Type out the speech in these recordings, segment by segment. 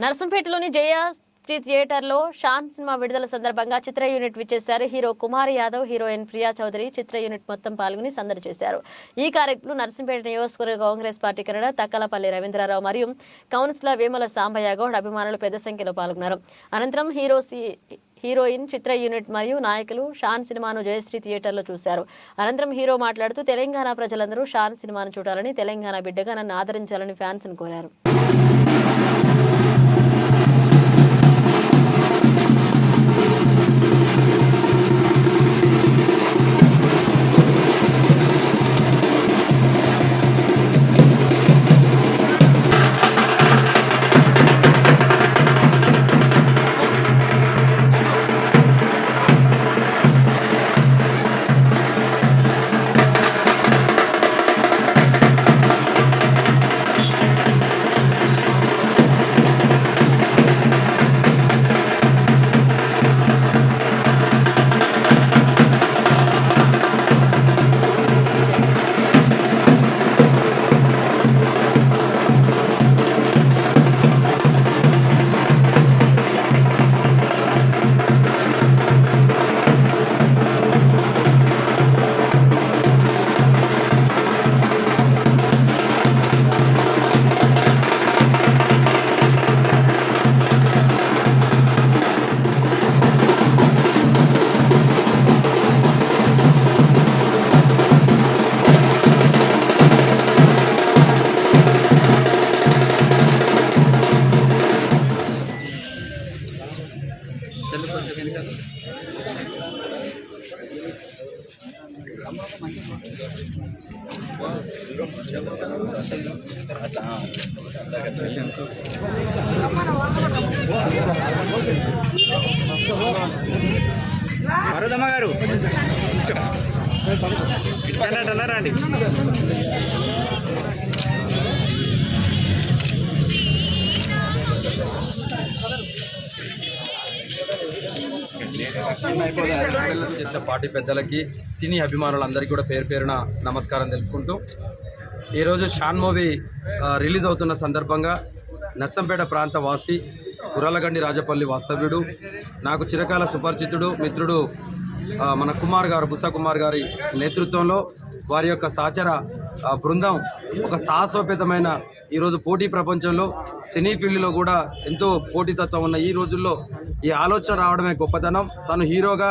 నర్సంపేటలోని జయ శ్రీ థియేటర్లో షాన్ సినిమా విడుదల సందర్భంగా చిత్ర యూనిట్ విచ్చేశారు హీరో కుమార్ యాదవ్ హీరోయిన్ ప్రియా చౌదరి చిత్ర యూనిట్ మొత్తం పాల్గొని సందడి చేశారు. ఈ కార్యక్రమంలో నర్సంపేట నియోజకవర్గ కాంగ్రెస్ పార్టీ కన్నడ తక్కలపల్లి రవీంద్రరావు మరియు కౌన్సిలర్ వేముల సాంబయ్య గౌడ్ అభిమానులు పెద్ద సంఖ్యలో పాల్గొన్నారు. అనంతరం హీరో సి- హీరోయిన్ చిత్ర యూనిట్ మరియు నాయకులు షాన్ సినిమాను జయశ్రీ థియేటర్లో చూశారు. అనంతరం హీరో మాట్లాడుతూ తెలంగాణ ప్రజలందరూ షాన్ సినిమాను చూడాలని తెలంగాణ బిడ్డగా నన్ను ఆదరించాలని ఫ్యాన్స్ను కోరారు. మరుదమ్మ గారు. ఇట్లా చేసిన పార్టీ పెద్దలకి సినీ అభిమానులందరికీ కూడా పేరు పేరున నమస్కారం తెలుపుకుంటూ ఈరోజు షాన్ మూవీ రిలీజ్ అవుతున్న సందర్భంగా నర్సంపేట ప్రాంత వాసి కుర్రలగండి రాజపల్లి వాస్తవ్యుడు నాకు చిరకాల సుపరిచితుడు మిత్రుడు మన కుమార్ గారు బుస కుమార్ గారి నేతృత్వంలో వారి యొక్క సహచర బృందం ఒక సాహసోపేతమైన ఈరోజు పోటీ ప్రపంచంలో సినీ ఫీల్డ్లో కూడా ఎంతో పోటీతత్వం ఉన్న ఈ రోజుల్లో ఈ ఆలోచన రావడమే గొప్పతనం. తను హీరోగా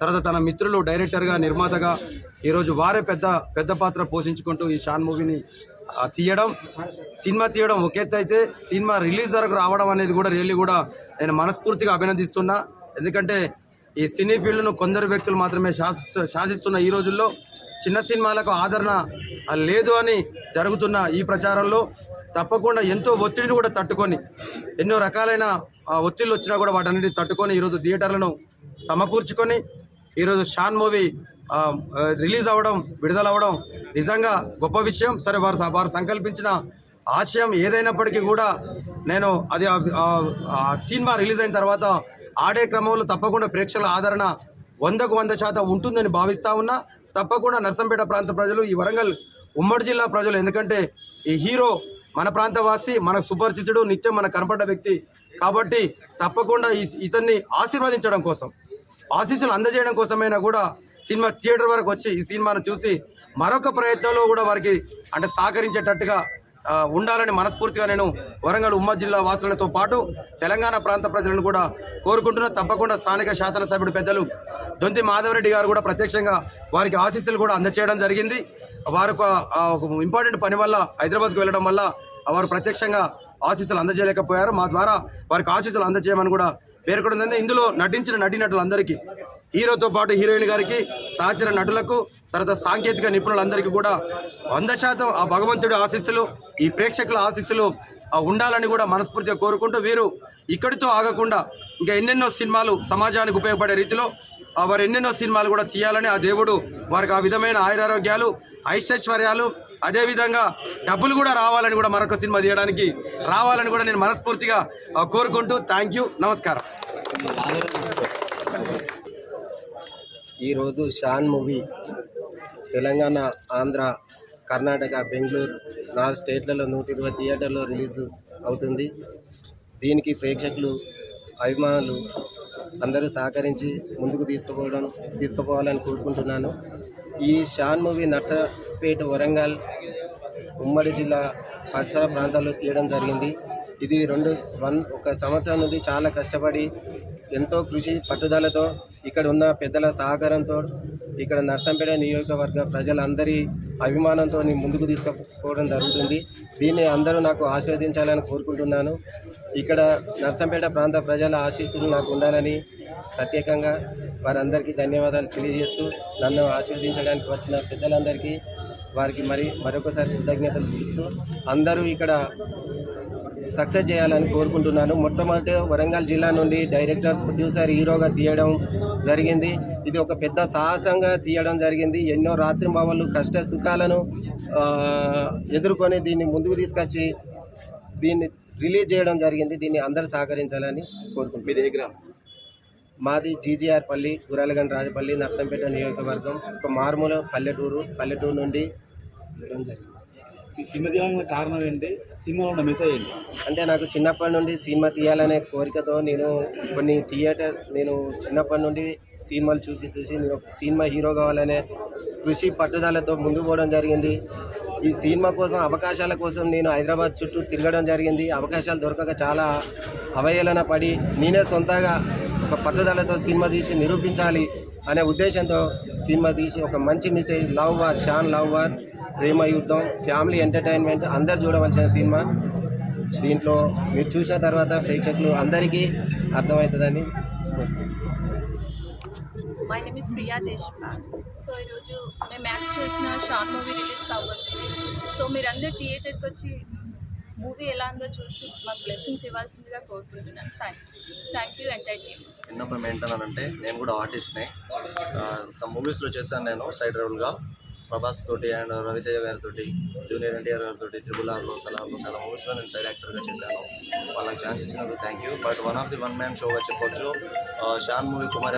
తర్వాత తన మిత్రులు డైరెక్టర్గా నిర్మాతగా ఈరోజు వారే పెద్ద పెద్ద పాత్ర పోషించుకుంటూ ఈ షాన్ మూవీని తీయడం. సినిమా తీయడం ఒక అయితే సినిమా రిలీజ్ వరకు రావడం అనేది కూడా రియల్లీ కూడా నేను మనస్ఫూర్తిగా అభినందిస్తున్నా. ఎందుకంటే ఈ సినీ ఫీల్డ్ను కొందరు వ్యక్తులు మాత్రమే శాస శాసిస్తున్న ఈ రోజుల్లో చిన్న సినిమాలకు ఆదరణ లేదు అని జరుగుతున్న ఈ ప్రచారంలో తప్పకుండా ఎంతో ఒత్తిడిని కూడా తట్టుకొని ఎన్నో రకాలైన ఒత్తిళ్ళు వచ్చినా కూడా వాటన్నిటిని తట్టుకొని ఈరోజు థియేటర్లను సమకూర్చుకొని ఈరోజు షాన్ మూవీ రిలీజ్ అవ్వడం విడుదలవ్వడం నిజంగా గొప్ప విషయం. సరే వారు వారు సంకల్పించిన ఆశయం ఏదైనప్పటికీ కూడా నేను అది సినిమా రిలీజ్ అయిన తర్వాత ఆడే క్రమంలో తప్పకుండా ప్రేక్షకుల ఆదరణ వందకు వంద శాతం ఉంటుందని భావిస్తా ఉన్నా తప్పకుండా నర్సంపేట ప్రాంత ప్రజలు ఈ వరంగల్ ఉమ్మడి జిల్లా ప్రజలు ఎందుకంటే ఈ హీరో మన ప్రాంతవాసి మన సుపరిచితుడు నిత్యం మన కనపడ్డ వ్యక్తి. కాబట్టి తప్పకుండా ఈ ఇతన్ని ఆశీర్వదించడం కోసం ఆశీస్సులు అందజేయడం కోసమైనా కూడా సినిమా థియేటర్ వరకు వచ్చి ఈ సినిమాను చూసి మరొక ప్రయత్నంలో కూడా వారికి అంటే సహకరించేటట్టుగా ఉండాలని మనస్ఫూర్తిగా నేను వరంగల్ ఉమ్మడి జిల్లా వాసులతో పాటు తెలంగాణ ప్రాంత ప్రజలను కూడా కోరుకుంటున్నా. తప్పకుండా స్థానిక శాసనసభ్యుడు పెద్దలు దొంతి మాధవరెడ్డి గారు కూడా ప్రత్యక్షంగా వారికి ఆశీస్సులు కూడా అందచేయడం జరిగింది. వారు ఒక ఇంపార్టెంట్ పని వల్ల హైదరాబాద్కు వెళ్ళడం వల్ల వారు ప్రత్యక్షంగా ఆశీస్సులు అందజేయలేకపోయారు. మా ద్వారా వారికి ఆశీస్సులు అందజేయమని కూడా పేర్కొంది ఇందులో నటించిన నటీనటులందరికీ హీరోతో పాటు హీరోయిన్ గారికి సహచర నటులకు తర్వాత సాంకేతిక నిపుణులందరికీ కూడా వంద శాతం ఆ భగవంతుడి ఆశీస్సులు ఈ ప్రేక్షకుల ఆశీస్సులు ఉండాలని కూడా మనస్ఫూర్తిగా కోరుకుంటూ వీరు ఇక్కడితో ఆగకుండా ఇంకా ఎన్నెన్నో సినిమాలు సమాజానికి ఉపయోగపడే రీతిలో వారు ఎన్నెన్నో సినిమాలు కూడా తీయాలని ఆ దేవుడు వారికి ఆ విధమైన ఆయురారోగ్యాలు ఐశ్వర్యాలు అదేవిధంగా డబ్బులు కూడా రావాలని కూడా మరొక సినిమా తీయడానికి రావాలని కూడా నేను మనస్ఫూర్తిగా కోరుకుంటూ థ్యాంక్ యూ నమస్కారం. ఈరోజు షాన్ మూవీ తెలంగాణ ఆంధ్ర కర్ణాటక బెంగళూరు నాలుగు స్టేట్లలో నూట ఇరవై థియేటర్లో రిలీజ్ అవుతుంది. దీనికి ప్రేక్షకులు అభిమానులు అందరూ సహకరించి ముందుకు తీసుకుపోవడం తీసుకుపోవాలని కోరుకుంటున్నాను. ఈ షాన్ మూవీ నర్సపేట వరంగల్ ఉమ్మడి జిల్లా పరిసర ప్రాంతాల్లో తీయడం జరిగింది. ఇది రెండు వన్ ఒక సంవత్సరం నుండి చాలా కష్టపడి ఎంతో కృషి పట్టుదలతో ఇక్కడ ఉన్న పెద్దల సహకారంతో ఇక్కడ నర్సంపేట నియోజకవర్గ ప్రజలందరి అభిమానంతో ముందుకు తీసుకుపోవడం జరుగుతుంది. దీన్ని అందరూ నాకు ఆశీర్వదించాలని కోరుకుంటున్నాను. ఇక్కడ నర్సంపేట ప్రాంత ప్రజల ఆశీస్సులు నాకు ఉండాలని ప్రత్యేకంగా వారందరికీ ధన్యవాదాలు తెలియజేస్తూ నన్ను ఆశీర్వదించడానికి వచ్చిన పెద్దలందరికీ వారికి మరి మరొకసారి కృతజ్ఞతలు తెలుపుతూ అందరూ ఇక్కడ సక్సెస్ చేయాలని కోరుకుంటున్నాను. మొట్టమొదటి వరంగల్ జిల్లా నుండి డైరెక్టర్ ప్రొడ్యూసర్ హీరోగా తీయడం జరిగింది. ఇది ఒక పెద్ద సాహసంగా తీయడం జరిగింది. ఎన్నో రాత్రింబావళ్ళు కష్ట సుఖాలను ఎదుర్కొని దీన్ని ముందుకు తీసుకొచ్చి దీన్ని రిలీజ్ చేయడం జరిగింది. దీన్ని అందరూ సహకరించాలని కోరుకుంటున్నాను. మాది జీజీఆర్ పల్లి గురాలగండ రాజపల్లి నర్సంపేట నియోజకవర్గం. ఒక మారుమూల పల్లెటూరు పల్లెటూరు నుండి తీయడం జరిగింది. ఈ సినిమా తీయడానికి కారణం ఏంటి? సినిమాలో ఉన్న మెసేజ్ ఏంటి? అంటే నాకు చిన్నప్పటి నుండి సినిమా తీయాలనే కోరికతో నేను కొన్ని థియేటర్ నేను చిన్నప్పటి నుండి సినిమాలు చూసి చూసి నేను ఒక సినిమా హీరో కావాలనే కృషి పట్టుదలతో ముందు పోవడం జరిగింది. ఈ సినిమా కోసం అవకాశాల కోసం నేను హైదరాబాద్ చుట్టూ తిరగడం జరిగింది. అవకాశాలు దొరకక చాలా అవహేళన పడి నేనే సొంతగా ఒక పట్టుదలతో సినిమా తీసి నిరూపించాలి. అనే ఉద్దేశంతో సినిమా తీసి ఒక మంచి message love war Shaan love war ప్రేమ యుద్ధం ఫ్యామిలీ ఎంటర్టైన్మెంట్ అందరు చూడవలసిన సినిమా. దీంట్లో మీరు చూసిన తర్వాత ప్రేక్షకులు అందరికీ అర్థమవుతుందని my name is Priya Deshpal so ఈరోజు మేము యాక్ట్ చేసిన షార్ట్ మూవీ రిలీజ్ కాబోతుంది. సో మీరందరూ థియేటర్కి వచ్చి మూవీ ఎలా ఉందో చూసి మాకు బ్లెస్సింగ్స్ ఇవ్వాల్సిందిగా కోరుకుంటున్నాను. Thank you thank you entire team విన్నపం ఏంటనంటే నేను కూడా ఆర్టిస్ట్నే. సమ్ మూవీస్లో చేశాను నేను సైడ్ రోల్గా ప్రభాస్ తోటి అండ్ రవితేజ గారితో జూనియర్ ఎన్టీఆర్ గారితో త్రిబుల్ ఆర్లో సలార్లో చాలా మూవీస్లో నేను సైడ్ యాక్టర్గా చేశాను. వాళ్ళకి ఛాన్స్ ఇచ్చినందుకు thank you but one of the one man షోగా చెప్పొచ్చు. షాన్ మూవీ కుమార్